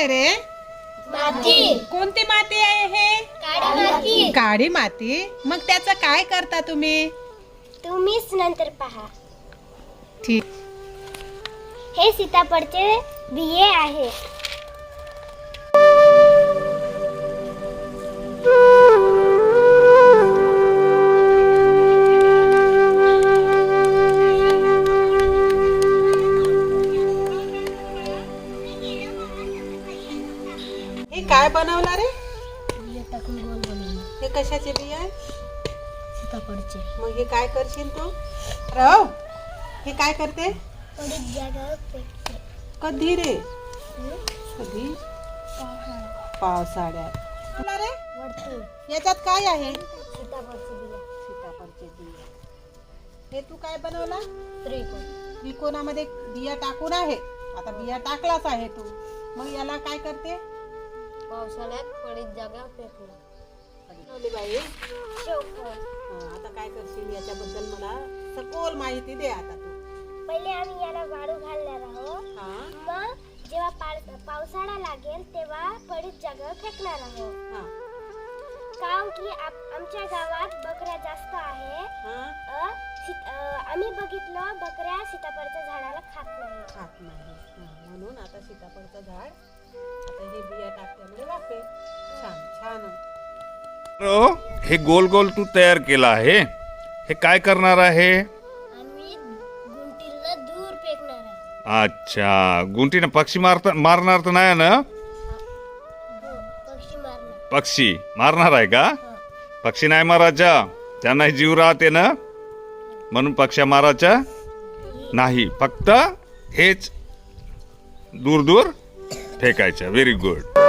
आहे रे? माती. कोणती माती आहे हे? काळी माती. काळी माती. मग त्याचं काय करता तुम्ही? तुम्हीच नंतर पहा. ठीक. हे सीताफळचे बिये आहे. हे काय बनवला रे? बिये टाकून गोल बनवलं. हे कशाचे बिया आहे सीताफळचे. मग हे काय करशील तू? राव हे काय करते? जागा कधी रे कधी? पावसाळ्यात. तुला रे? वर्तुळ याच्यात काय आहे? सीताफळचे बिया. सीताफळचे बिया. हे तू काय बनवला? त्रिकोण. त्रिकोणामध्ये बिया टाकून आहे. आता बिया टाकलाच आहे तू. मग याला काय करते? पावसाळ्यात पडीत जागा बाई हा, आता काय करशील याच्याबद्दल मला सखोल माहिती दे आता तू. पहिले आम्ही याला वाळू घालणार आहोत. हा. मग जेव्हा पाळ- पावसाळा लागेल तेव्हा पडीत जागा फेकणार आहोत. हा. कारण की आप- आमच्या गावात बकऱ्या जास्त आहे. हा. अ, सीत- अ, आम्ही बघितलं बकऱ्या सीताफळच्या झाडाला खात नाही खात नाही हा, म्हणून आता सीताफळचं झाड हो हे गोल गोल तू तयार केला आहे. हे काय करणार आहे? अच्छा गुंटीनं पक्षी मारता मारणार तर नाही ना? हो, पक्षी मारणार. आहे का? पक्षी नाही मारायचा त्यांना जीव राहते ना? म्हणून पक्ष्या मारायच्या नाही. फक्त हेच दूर दूर फेकायच्या व्हेरी गुड